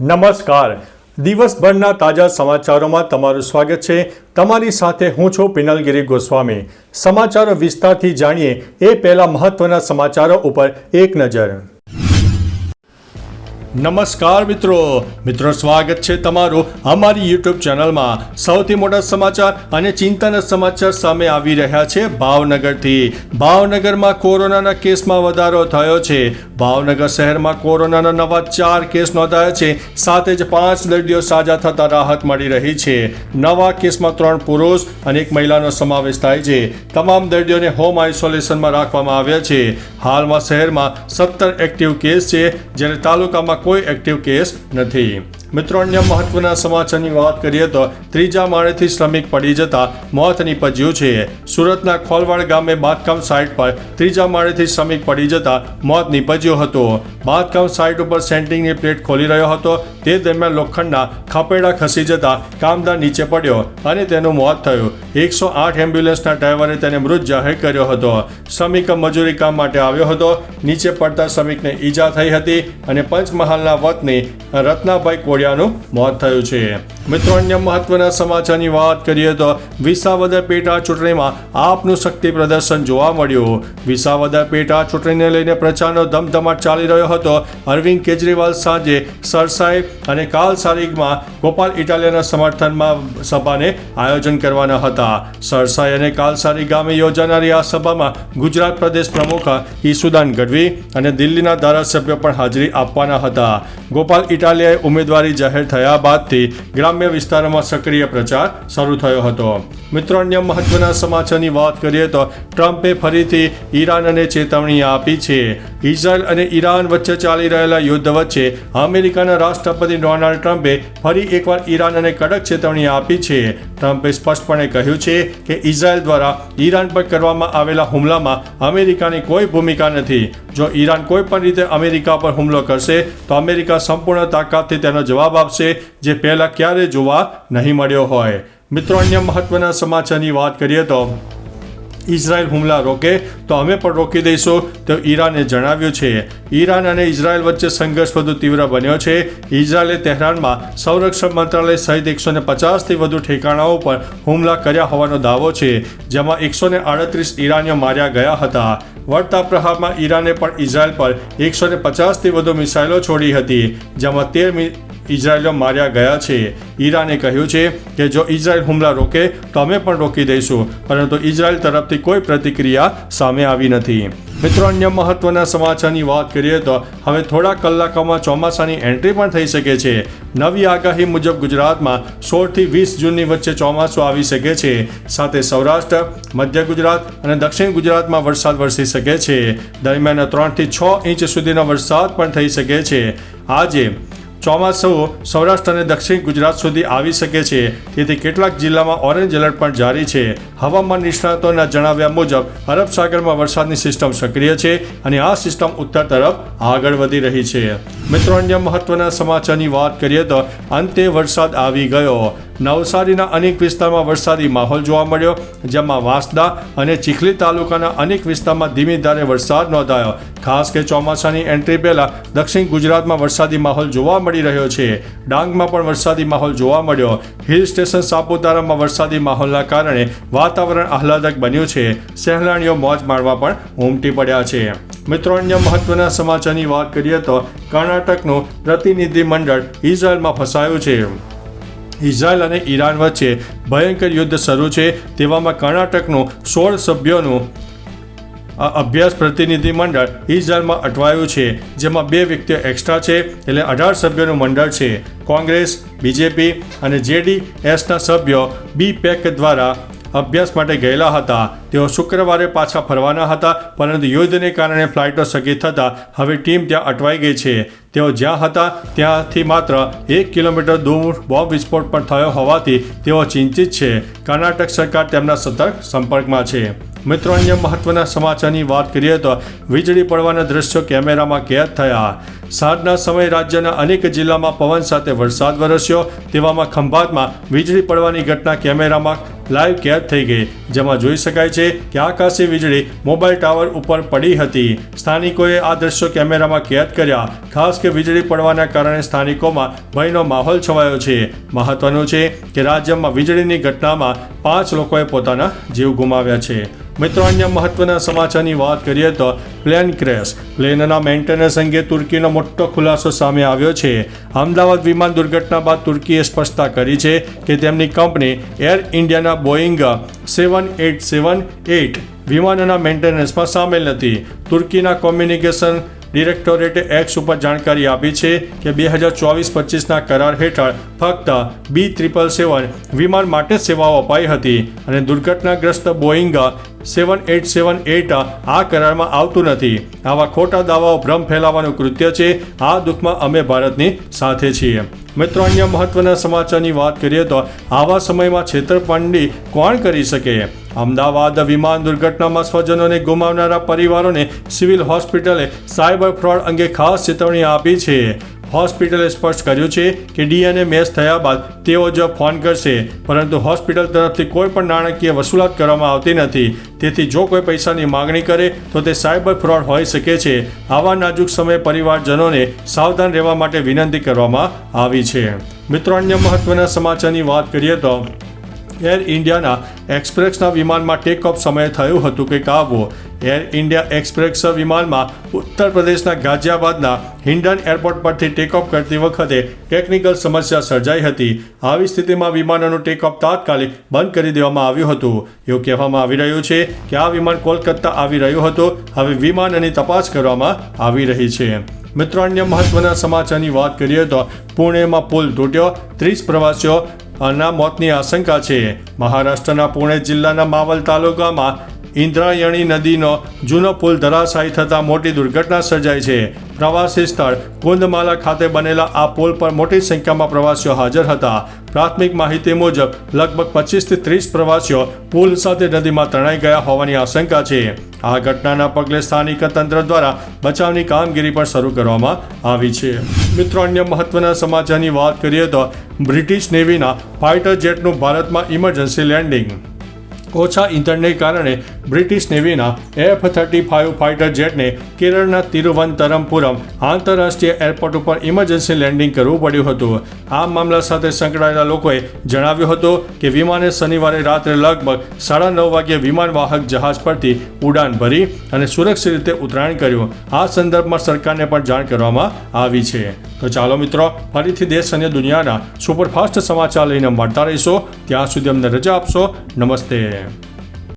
નમસ્કાર. દિવસભરના તાજા સમાચારોમાં તમારું સ્વાગત છે. તમારી સાથે હું છું પિનલગીરી ગોસ્વામી. સમાચારો વિસ્તારથી જાણીએ એ પહેલા મહત્વના સમાચારો ઉપર એક નજર. નમસ્કાર મિત્રો. મિત્રો, સ્વાગત છે તમારું. અમારી યુટ્યુબ ચેનલમાં સૌથી મોટા સમાચાર અને ચિંતાના સમાચાર સામે આવી રહ્યા છે ભાવનગરથી. ભાવનગરમાં કોરોનાના કેસમાં વધારો થયો છે. ભાવનગર શહેરમાં કોરોનાના નવા ચાર કેસ નોંધાયા છે. સાથે જ પાંચ દર્દીઓ સાજા થતા રાહત મળી રહી છે. નવા કેસમાં ત્રણ પુરુષ અને એક મહિલાનો સમાવેશ થાય છે. તમામ દર્દીઓને હોમ આઇસોલેશનમાં રાખવામાં આવ્યા છે. હાલમાં શહેરમાં સત્તર એક્ટિવ કેસ છે, જ્યારે તાલુકામાં કોઈ એક્ટિવ કેસ નથી. મિત્રો, અન્ય મહત્વના સમાચારની વાત કરીએ તો ત્રીજા માળેથી શ્રમિક પડી જતા મોત નીપજ્યું છે. સુરતના ખોલવાડ ગામે બાંધકામ સાઇટ પર ત્રીજા માળેથી શ્રમિક પડી જતા મોત નીપજ્યો હતો. બાંધકામ સાઇટ ઉપર સેન્ટિંગની પ્લેટ ખોલી રહ્યો હતો. તે દરમિયાન લોખંડના ખાપેડા ખસી જતા કામદાર નીચે પડ્યો અને તેનું મોત થયું. એકસો આઠ એમ્બ્યુલન્સના ડ્રાઈવરે તેને મૃત જાહેર કર્યો હતો. શ્રમિક મજૂરી કામ માટે આવ્યો હતો. નીચે પડતા શ્રમિકને ઈજા થઈ હતી અને પંચમહાલના વતની રત્નાભાઈ કોડિયાનું મોત થયું છે. મિત્રો, અન્ય મહત્વના સમાચારની વાત કરીએ તો વિસાવદર પેટા ચૂંટણીમાં આપનું શક્તિ પ્રદર્શન જોવા મળ્યું. વિસાવદર પેટા ચૂંટણીને લઈને પ્રચારનો ધમધમાટ ચાલી રહ્યો હતો. અરવિંદ કેજરીવાલ સાંજે સરસાઈ અને કાલસારીગમાં ગોપાલ ઇટાલિયાના સમર્થનમાં સભાને આયોજન કરવાના હતા. સરસાઈ અને કાલસારી ગામે યોજાનારી આ સભામાં ગુજરાત પ્રદેશ પ્રમુખ ઈસુદાન ગઢવી અને દિલ્હીના ધારાસભ્યો પણ હાજરી આપવાના હતા. ગોપાલ ઇટાલિયાએ ઉમેદવારી જાહેર થયા બાદથી ગ્રામ્ય વિસ્તારોમાં સક્રિય પ્રચાર શરૂ થયો હતો. મિત્રો, અન્ય મહત્વના સમાચારની વાત કરીએ તો ટ્રમ્પે ફરીથી ઈરાનને ચેતવણી આપી છે. ઇઝરાયલ અને ઈરાન વચ્ચે ચાલી રહેલા યુદ્ધ વચ્ચે અમેરિકાના રાષ્ટ્રપતિ ડોનાલ્ડ ટ્રમ્પે ફરી એકવાર ઈરાનને કડક ચેતવણી આપી છે. ટ્રમ્પે સ્પષ્ટપણે કહ્યું છે કે ઇઝરાયલ દ્વારા ઈરાન પર કરવામાં આવેલા હુમલામાં અમેરિકાની કોઈ ભૂમિકા નથી. જો ઈરાન કોઈ પણ રીતે અમેરિકા પર હુમલો કરશે, તો અમેરિકા સંપૂર્ણ તાકાતથી તેનો જવાબ આપશે, જે પહેલાં ક્યારેય જોવા નહીં મળ્યો હોય. મિત્રો, અન્ય મહત્વના સમાચારની વાત કરીએ તો ઇઝરાયલ હુમલા રોકે તો અમે પણ રોકી દઈશું. તો ઈરાને જણાવ્યું છે, ઈરાન અને ઇઝરાયલ વચ્ચે સંઘર્ષ વધુ તીવ્ર બન્યો છે. ઇઝરાયલે તહેરાનમાં સંરક્ષણ મંત્રાલય સહિત એકસો ને પચાસથી વધુ ઠેકાણાઓ પર હુમલા કર્યા હોવાનો દાવો છે, જેમાં એકસો ને આડત્રીસ ઈરાનીઓ માર્યા ગયા હતા. વળતા પ્રહારમાં ઈરાને પણ ઇઝરાયલ પર એકસો ને પચાસથી વધુ મિસાઇલો છોડી હતી, જેમાં તેર ઇઝરાયલીઓ માર્યા ગયા છે. ઈરાને કહ્યું છે કે જો ઇઝરાયલ હુમલા રોકે, તો અમે પણ રોકી દઈશું. પરંતુ ઇઝરાયલ તરફથી કોઈ પ્રતિક્રિયા સામે આવી નથી. મિત્રો, અન્ય મહત્વના સમાચારની વાત કરીએ તો હવે થોડા કલાકોમાં ચોમાસાની એન્ટ્રી પણ થઈ શકે છે. નવી આગાહી મુજબ ગુજરાતમાં સોળથી વીસ જૂનની વચ્ચે ચોમાસું આવી શકે છે. સાથે સૌરાષ્ટ્ર, મધ્ય ગુજરાત અને દક્ષિણ ગુજરાતમાં વરસાદ વરસી શકે છે. દરમિયાન ત્રણથી છ ઇંચ સુધીનો વરસાદ પણ થઈ શકે છે. આજે ચોમાસું સૌરાષ્ટ્ર અને દક્ષિણ ગુજરાત સુધી આવી શકે છે. તેથી કેટલાક જિલ્લામાં ઓરેન્જ એલર્ટ પણ જારી છે. હવામાન નિષ્ણાતોના જણાવ્યા મુજબ, અરબ સાગરમાં વરસાદની સિસ્ટમ સક્રિય છે અને આ સિસ્ટમ ઉત્તર તરફ આગળ વધી રહી છે. મિત્રો, અન્ય મહત્વના સમાચારની વાત કરીએ તો, અંતે વરસાદ આવી ગયો. નવસારીના અનેક વિસ્તારમાં વરસાદી માહોલ જોવા મળ્યો, જેમાં વાંસદા અને ચીખલી તાલુકાના અનેક વિસ્તારમાં ધીમી ધારે વરસાદ નોંધાયો. ખાસ કે ચોમાસાની એન્ટ્રી પહેલા દક્ષિણ ગુજરાતમાં વરસાદી માહોલ જોવા મળી રહ્યો છે. ડાંગમાં પણ વરસાદી માહોલ જોવા મળ્યો. હિલ સ્ટેશન સાપુતારામાં વરસાદી માહોલના કારણે વાતાવરણ આહલાદક બન્યું છે. સહેલાણીઓ મોજ માણવા પણ ઉમટી પડ્યા છે. મિત્રો, અન્ય મહત્વના સમાચારની વાત કરીએ તો કર્ણાટકનું પ્રતિનિધિ મંડળ ઇઝરાયલમાં ફસાયું છે. ઇઝરાયલ અને ઈરાન વચ્ચે ભયંકર યુદ્ધ શરૂ છે. તેવામાં કર્ણાટકનું સોળ સભ્યોનું અભ્યાસ પ્રતિનિધિ મંડળ ઇઝરાયલમાં અટવાયું છે, જેમાં બે વ્યક્તિઓ એક્સ્ટ્રા છે એટલે અઢાર સભ્યોનું મંડળ છે. કોંગ્રેસ, બીજેપી અને જેડીએસના સભ્યો બી પેક દ્વારા અભ્યાસ માટે ગયેલા હતા. તેઓ શુક્રવારે પાછા ફરવાના હતા, પરંતુ યુદ્ધને કારણે ફ્લાઇટો સ્થગિત થતાં હવે ટીમ ત્યાં અટવાઈ ગઈ છે. તેઓ જ્યાં હતા ત્યાંથી માત્ર એક કિલોમીટર દૂર બોમ્બ વિસ્ફોટ પણ થયો હોવાથી તેઓ ચિંતિત છે. કર્ણાટક સરકાર તેમના સતર્ક સંપર્કમાં છે. મિત્રો, અન્ય મહત્વના સમાચારની વાત કરીએ તો વીજળી પડવાના દ્રશ્યો કેમેરામાં કેદ થયા. સાંજના સમયે રાજ્યના અનેક જિલ્લામાં પવન સાથે વરસાદ વરસ્યો. તેવામાં ખંભાતમાં વીજળી પડવાની ઘટના કેમેરામાં લાઈવ કેદ થઈ ગઈ. જેમાં જોઈ શકાય છે કે આકાશી વીજળી મોબાઈલ ટાવર ઉપર પડી હતી. સ્થાનિકોએ આ દ્રશ્યો કેમેરામાં કેદ કર્યા. ખાસ કે વીજળી પડવાના કારણે સ્થાનિકોમાં ભયનો માહોલ છવાયો છે. મહત્વનું છે કે રાજ્યમાં વીજળીની ઘટનામાં પાંચ લોકોએ પોતાના જીવ ગુમાવ્યા છે. મિત્રો, અન્ય મહત્વના સમાચારની વાત કરીએ તો પ્લેન ક્રેશ. પ્લેનના મેન્ટેનન્સ અંગે તુર્કીનો મોટો ખુલાસો સામે આવ્યો છે. અમદાવાદ વિમાન દુર્ઘટના બાદ તુર્કીએ સ્પષ્ટતા કરી છે કે તેમની કંપની એર ઇન્ડિયાના Boeing seven eight seven eight વિમાનના મેન્ટેનન્સમાં સામેલ નથી. તુર્કીના કોમ્યુનિકેશન ડિરેક્ટોરેટે એક્સ ઉપર જાણકારી આપી છે કે બે હજાર ચોવીસ પચીસના કરાર હેઠળ ફક્ત બી ત્રિપલ સેવન વિમાન માટે સેવાઓ અપાઈ હતી અને દુર્ઘટનાગ્રસ્ત Boeing seven eight seven eight આ કરારમાં આવતું નથી. આવા ખોટા દાવાઓ ભ્રમ ફેલાવવાનું કૃત્ય છે. આ દુઃખમાં અમે ભારતની સાથે છીએ. મિત્રો, અન્ય મહત્વના સમાચારની વાત કરીએ તો આવા સમયમાં છેતરપિંડી કોણ કરી શકે? અમદાવાદ વિમાન દુર્ઘટનામાં સ્વજનોને ગુમાવનારા પરિવારોને સિવિલ હોસ્પિટલે સાયબર ફ્રોડ અંગે ખાસ ચેતવણી આપી છે. હોસ્પિટલે સ્પષ્ટ કર્યું છે કે ડીએનએ મેચ થયા બાદ તેઓ જ ફોન કરશે, પરંતુ હોસ્પિટલ તરફથી કોઈ પણ નાણાકીય વસૂલાત કરવામાં આવતી નથી. તેથી જો કોઈ પૈસાની માંગણી કરે, તો તે સાયબર ફ્રોડ હોઈ શકે છે. આવા નાજુક સમયે પરિવારજનોને સાવધાન રહેવા માટે વિનંતી કરવામાં આવી છે. મિત્રો, અન્ય મહત્વના સમાચારની વાત કરીએ તો એર ઇન્ડિયાના એક્સપ્રેસના વિમાનમાં ટેક ઓફ સમયે થયું હતું કે કાવો એર ઇન્ડિયા એક્સપ્રેસ વિમાનમાં ઉત્તર પ્રદેશના ગાઝિયાબાદના હિન્ડન એરપોર્ટ પરથી ટેક ઓફ કરતી વખતે ટેકનિકલ સમસ્યા સર્જાઈ હતી. આવી સ્થિતિમાં વિમાનોનું ટેક ઓફ તાત્કાલિક બંધ કરી દેવામાં આવ્યું હતું. એવું કહેવામાં આવી રહ્યું છે કે આ વિમાન કોલકાતા આવી રહ્યું હતું. હવે વિમાનની તપાસ કરવામાં આવી રહી છે. મિત્રો, અન્ય મહત્વના સમાચારની વાત કરીએ તો પુણેમાં પુલ તૂટ્યો. ત્રીસ પ્રવાસીઓ ના મોતની આશંકા છે. મહારાષ્ટ્રના પુણે જિલ્લાના માવલ તાલુકામાં ઇન્દ્રાયણી નદીનો જૂનો પુલ ધરાશાયી થતાં મોટી દુર્ઘટના સર્જાઈ છે. પ્રવાસી સ્થળ કુંદમાલા ખાતે બનેલા આ પુલ પર મોટી સંખ્યામાં પ્રવાસીઓ હાજર હતા. પ્રાથમિક માહિતી મુજબ લગભગ પચીસથી ત્રીસ પ્રવાસીઓ પુલ સાથે નદીમાં તણાઈ ગયા હોવાની આશંકા છે. આ ઘટનાના પગલે સ્થાનિક તંત્ર દ્વારા બચાવની કામગીરી પણ શરૂ કરવામાં આવી છે. મિત્રો, અન્ય મહત્વના સમાચારની વાત કરીએ તો બ્રિટિશ નેવીના ફાઇટર જેટનું ભારતમાં ઇમરજન્સી લેન્ડિંગ ઓછા ઇંધણને કારણે બ્રિટિશ નેવીના એફ થર્ટી ફાઇવ ફાઇટર જેટને કેરળના તિરુવનંતરમપુરમ આંતરરાષ્ટ્રીય એરપોર્ટ ઉપર ઇમરજન્સી લેન્ડિંગ કરવું પડ્યું હતું. આ મામલા સાથે સંકળાયેલા લોકોએ જણાવ્યું હતું કે વિમાને શનિવારે રાત્રે લગભગ સાડા નવ વાગ્યે વિમાનવાહક જહાજ પરથી ઉડાન ભરી અને સુરક્ષિત રીતે ઉતરાણ કર્યું. આ સંદર્ભમાં સરકારને પણ જાણ કરવામાં આવી છે. તો ચાલો મિત્રો, ફરીથી દેશ અને દુનિયાના સુપરફાસ્ટ સમાચાર લઈને મળતા રહીશો. ત્યાં સુધી અમને રજા આપશો. નમસ્તે.